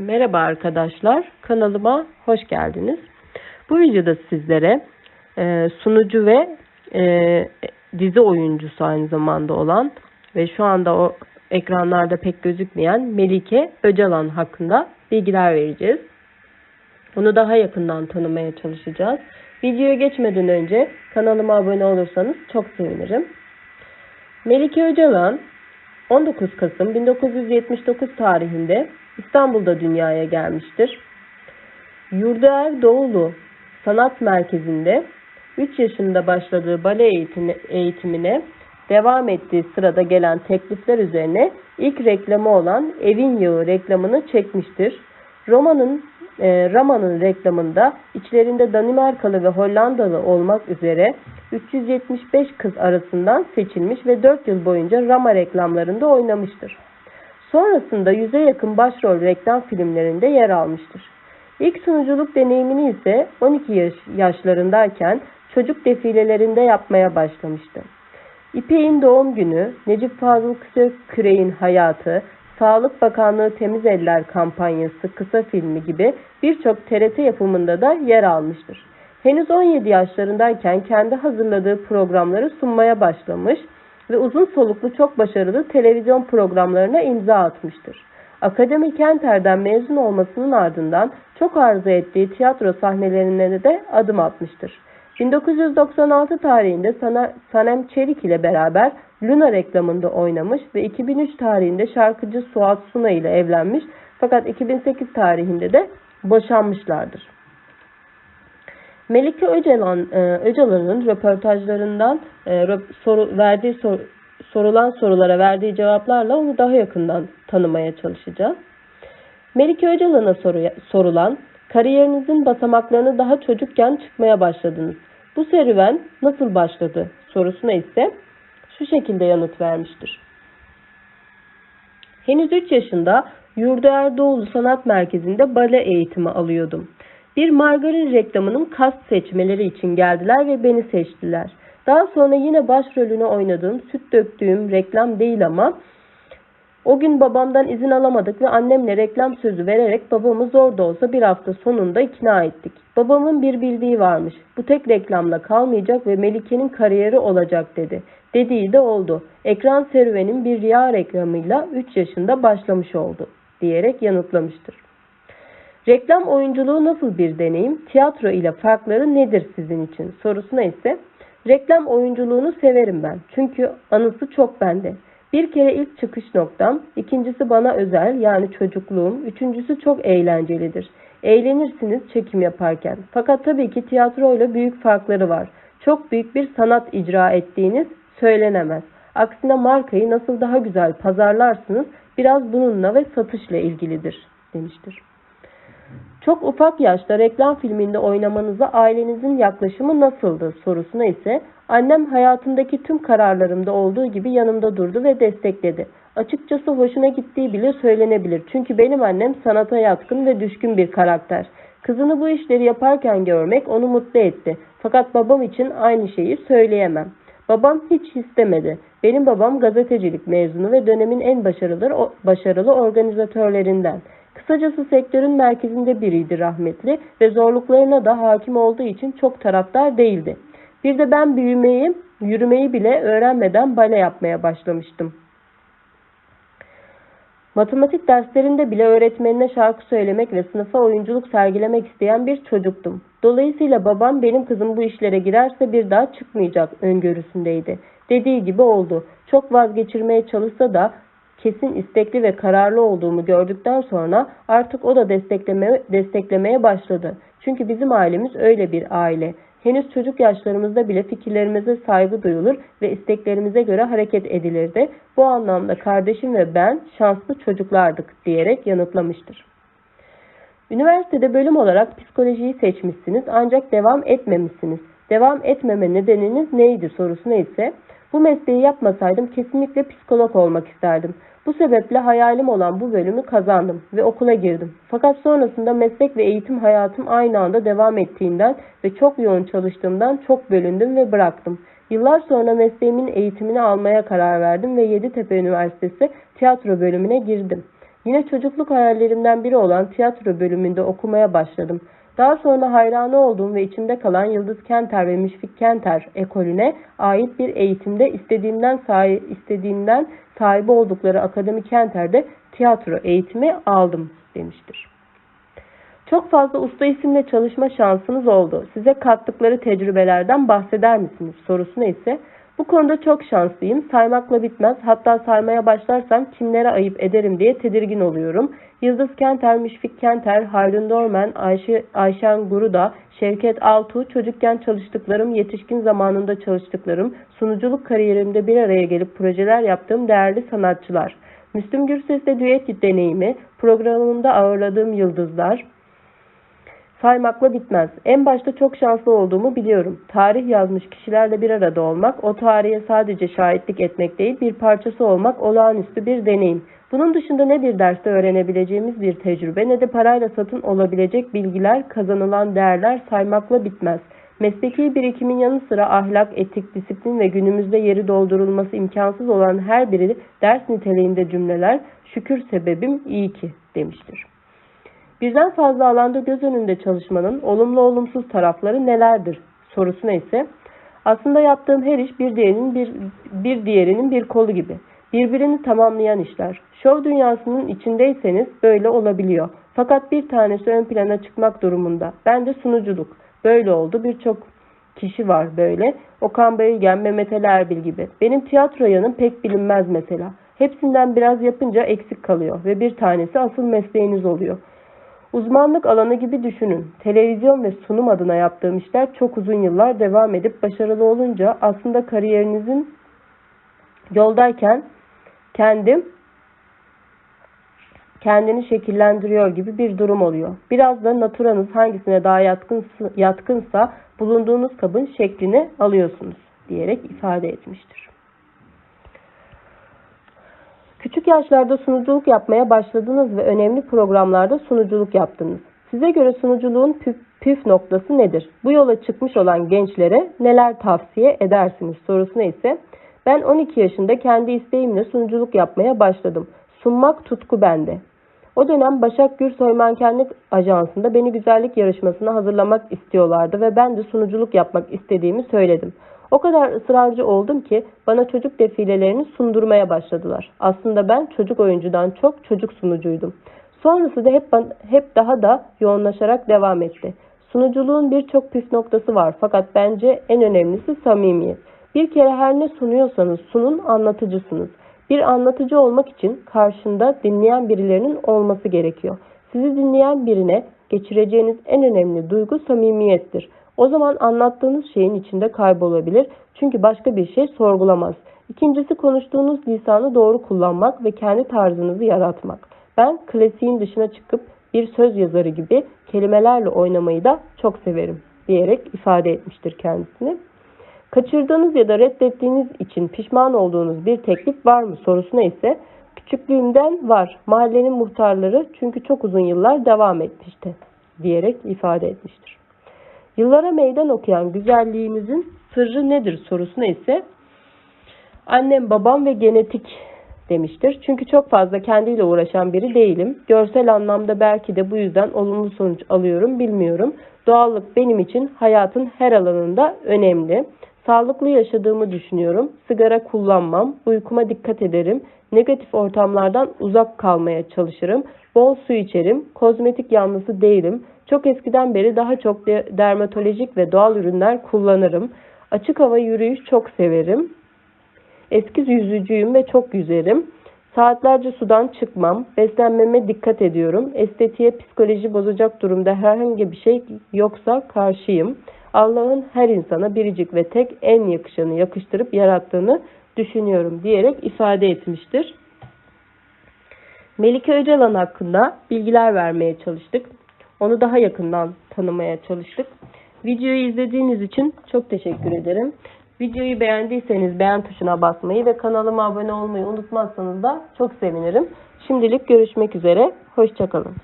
Merhaba arkadaşlar, kanalıma hoş geldiniz. Bu videoda sizlere e, sunucu ve e, dizi oyuncusu aynı zamanda olan ve şu anda o ekranlarda pek gözükmeyen Melike Öcalan hakkında bilgiler vereceğiz. Onu daha yakından tanımaya çalışacağız. Videoya geçmeden önce kanalıma abone olursanız çok sevinirim. Melike Öcalan 19 Kasım 1979 tarihinde İstanbul'da dünyaya gelmiştir. Yurdaer Doğulu Sanat Merkezi'nde 3 yaşında başladığı bale eğitimi, eğitimine devam ettiği sırada gelen teklifler üzerine ilk reklamı olan Evin Yağı reklamını çekmiştir. Roma'nın e, Rama'nın reklamında içlerinde Danimarkalı ve Hollandalı olmak üzere 375 kız arasından seçilmiş ve 4 yıl boyunca Rama reklamlarında oynamıştır. Sonrasında yüze yakın başrol reklam filmlerinde yer almıştır. İlk sunuculuk deneyimini ise 12 yaş yaşlarındayken çocuk defilelerinde yapmaya başlamıştı. İpek'in doğum günü, Necip Fazıl Kısaküre'nin hayatı, Sağlık Bakanlığı Temiz Eller kampanyası kısa filmi gibi birçok TRT yapımında da yer almıştır. Henüz 17 yaşlarındayken kendi hazırladığı programları sunmaya başlamış ve uzun soluklu çok başarılı televizyon programlarına imza atmıştır. Akademi Kenter'den mezun olmasının ardından çok arzu ettiği tiyatro sahnelerine de adım atmıştır. 1996 tarihinde Sanem Çelik ile beraber Luna reklamında oynamış ve 2003 tarihinde şarkıcı Suat Suna ile evlenmiş fakat 2008 tarihinde de boşanmışlardır. Melike Öcalan, e, Öcalan'ın röportajlarından e, soru, verdiği sor, sorulan sorulara verdiği cevaplarla onu daha yakından tanımaya çalışacağız. Melike Öcalan'a soru, sorulan kariyerinizin basamaklarını daha çocukken çıkmaya başladınız. Bu serüven nasıl başladı sorusuna ise şu şekilde yanıt vermiştir. Henüz 3 yaşında Yurda Erdoğulu Sanat Merkezi'nde bale eğitimi alıyordum. Bir margarin reklamının kast seçmeleri için geldiler ve beni seçtiler. Daha sonra yine başrolünü oynadığım süt döktüğüm reklam değil ama o gün babamdan izin alamadık ve annemle reklam sözü vererek babamı zor da olsa bir hafta sonunda ikna ettik. Babamın bir bildiği varmış. Bu tek reklamla kalmayacak ve Melike'nin kariyeri olacak dedi. Dediği de oldu. Ekran serüvenin bir riya reklamıyla 3 yaşında başlamış oldu diyerek yanıtlamıştır. Reklam oyunculuğu nasıl bir deneyim? Tiyatro ile farkları nedir sizin için? Sorusuna ise reklam oyunculuğunu severim ben. Çünkü anısı çok bende. Bir kere ilk çıkış noktam, ikincisi bana özel yani çocukluğum, üçüncüsü çok eğlencelidir. Eğlenirsiniz çekim yaparken. Fakat tabii ki tiyatroyla büyük farkları var. Çok büyük bir sanat icra ettiğiniz söylenemez. Aksine markayı nasıl daha güzel pazarlarsınız biraz bununla ve satışla ilgilidir demiştir. Çok ufak yaşta reklam filminde oynamanıza ailenizin yaklaşımı nasıldı sorusuna ise annem hayatımdaki tüm kararlarımda olduğu gibi yanımda durdu ve destekledi. Açıkçası hoşuna gittiği bile söylenebilir. Çünkü benim annem sanata yatkın ve düşkün bir karakter. Kızını bu işleri yaparken görmek onu mutlu etti. Fakat babam için aynı şeyi söyleyemem. Babam hiç istemedi. Benim babam gazetecilik mezunu ve dönemin en başarılı, başarılı organizatörlerinden. Kısacası sektörün merkezinde biriydi rahmetli ve zorluklarına da hakim olduğu için çok taraftar değildi. Bir de ben büyümeyi, yürümeyi bile öğrenmeden bale yapmaya başlamıştım. Matematik derslerinde bile öğretmenine şarkı söylemek ve sınıfa oyunculuk sergilemek isteyen bir çocuktum. Dolayısıyla babam benim kızım bu işlere girerse bir daha çıkmayacak öngörüsündeydi. Dediği gibi oldu. Çok vazgeçirmeye çalışsa da kesin istekli ve kararlı olduğumu gördükten sonra artık o da destekleme, desteklemeye başladı. Çünkü bizim ailemiz öyle bir aile. Henüz çocuk yaşlarımızda bile fikirlerimize saygı duyulur ve isteklerimize göre hareket edilirdi. Bu anlamda kardeşim ve ben şanslı çocuklardık diyerek yanıtlamıştır. Üniversitede bölüm olarak psikolojiyi seçmişsiniz ancak devam etmemişsiniz. Devam etmeme nedeniniz neydi sorusuna ise bu mesleği yapmasaydım kesinlikle psikolog olmak isterdim. Bu sebeple hayalim olan bu bölümü kazandım ve okula girdim. Fakat sonrasında meslek ve eğitim hayatım aynı anda devam ettiğinden ve çok yoğun çalıştığımdan çok bölündüm ve bıraktım. Yıllar sonra mesleğimin eğitimini almaya karar verdim ve Yeditepe Üniversitesi tiyatro bölümüne girdim. Yine çocukluk hayallerimden biri olan tiyatro bölümünde okumaya başladım. Daha sonra hayranı olduğum ve içimde kalan Yıldız Kenter ve Müşfik Kenter ekolüne ait bir eğitimde istediğimden sahi, istediğimden sahibi oldukları Akademi Kenter'de tiyatro eğitimi aldım demiştir. Çok fazla usta isimle çalışma şansınız oldu. Size kattıkları tecrübelerden bahseder misiniz? Sorusuna ise bu konuda çok şanslıyım. Saymakla bitmez. Hatta saymaya başlarsam kimlere ayıp ederim diye tedirgin oluyorum. Yıldız Kenter, Müşfik Kenter, Haldun Dorman, Ayşe, Ayşen Guruda, Şevket Altuğ, çocukken çalıştıklarım, yetişkin zamanında çalıştıklarım, sunuculuk kariyerimde bir araya gelip projeler yaptığım değerli sanatçılar. Müslüm Gürses'le düet deneyimi, programımda ağırladığım yıldızlar, saymakla bitmez. En başta çok şanslı olduğumu biliyorum. Tarih yazmış kişilerle bir arada olmak, o tarihe sadece şahitlik etmek değil, bir parçası olmak olağanüstü bir deneyim. Bunun dışında ne bir derste öğrenebileceğimiz bir tecrübe ne de parayla satın olabilecek bilgiler, kazanılan değerler saymakla bitmez. Mesleki birikimin yanı sıra ahlak, etik, disiplin ve günümüzde yeri doldurulması imkansız olan her biri ders niteliğinde cümleler, şükür sebebim iyi ki demiştir. Birden fazla alanda göz önünde çalışmanın olumlu olumsuz tarafları nelerdir sorusuna ise aslında yaptığım her iş bir diğerinin bir, bir diğerinin bir kolu gibi. Birbirini tamamlayan işler. Şov dünyasının içindeyseniz böyle olabiliyor. Fakat bir tanesi ön plana çıkmak durumunda. Bence sunuculuk. Böyle oldu. Birçok kişi var böyle. Okan Bayülgen, Mehmet Ali Erbil gibi. Benim tiyatro yanım pek bilinmez mesela. Hepsinden biraz yapınca eksik kalıyor ve bir tanesi asıl mesleğiniz oluyor. Uzmanlık alanı gibi düşünün. Televizyon ve sunum adına yaptığım işler çok uzun yıllar devam edip başarılı olunca aslında kariyerinizin yoldayken kendim kendini şekillendiriyor gibi bir durum oluyor. Biraz da naturanız hangisine daha yatkınsa, bulunduğunuz kabın şeklini alıyorsunuz diyerek ifade etmiştir. Küçük yaşlarda sunuculuk yapmaya başladınız ve önemli programlarda sunuculuk yaptınız. Size göre sunuculuğun püf, püf noktası nedir? Bu yola çıkmış olan gençlere neler tavsiye edersiniz sorusuna ise ben 12 yaşında kendi isteğimle sunuculuk yapmaya başladım. Sunmak tutku bende. O dönem Başak Gürsoy Mankenlik Ajansı'nda beni güzellik yarışmasına hazırlamak istiyorlardı ve ben de sunuculuk yapmak istediğimi söyledim. O kadar ısrarcı oldum ki bana çocuk defilelerini sundurmaya başladılar. Aslında ben çocuk oyuncudan çok çocuk sunucuydum. Sonrası da hep, hep daha da yoğunlaşarak devam etti. Sunuculuğun birçok püf noktası var fakat bence en önemlisi samimiyet. Bir kere her ne sunuyorsanız sunun anlatıcısınız. Bir anlatıcı olmak için karşında dinleyen birilerinin olması gerekiyor. Sizi dinleyen birine geçireceğiniz en önemli duygu samimiyettir. O zaman anlattığınız şeyin içinde kaybolabilir çünkü başka bir şey sorgulamaz. İkincisi konuştuğunuz lisanı doğru kullanmak ve kendi tarzınızı yaratmak. Ben klasiğin dışına çıkıp bir söz yazarı gibi kelimelerle oynamayı da çok severim diyerek ifade etmiştir kendisini. Kaçırdığınız ya da reddettiğiniz için pişman olduğunuz bir teklif var mı sorusuna ise küçüklüğümden var. Mahallenin muhtarları çünkü çok uzun yıllar devam etmişti diyerek ifade etmiştir. Yıllara meydan okuyan güzelliğinizin sırrı nedir sorusuna ise annem, babam ve genetik demiştir. Çünkü çok fazla kendiyle uğraşan biri değilim. Görsel anlamda belki de bu yüzden olumlu sonuç alıyorum bilmiyorum. Doğallık benim için hayatın her alanında önemli. Sağlıklı yaşadığımı düşünüyorum. Sigara kullanmam, uykuma dikkat ederim. Negatif ortamlardan uzak kalmaya çalışırım. Bol su içerim. Kozmetik yanlısı değilim. Çok eskiden beri daha çok dermatolojik ve doğal ürünler kullanırım. Açık hava yürüyüş çok severim. Eski yüzücüyüm ve çok yüzerim. Saatlerce sudan çıkmam. Beslenmeme dikkat ediyorum. Estetiğe psikoloji bozacak durumda herhangi bir şey yoksa karşıyım. Allah'ın her insana biricik ve tek en yakışanı yakıştırıp yarattığını düşünüyorum diyerek ifade etmiştir. Melike Öcalan hakkında bilgiler vermeye çalıştık. Onu daha yakından tanımaya çalıştık. Videoyu izlediğiniz için çok teşekkür ederim. Videoyu beğendiyseniz beğen tuşuna basmayı ve kanalıma abone olmayı unutmazsanız da çok sevinirim. Şimdilik görüşmek üzere. Hoşçakalın.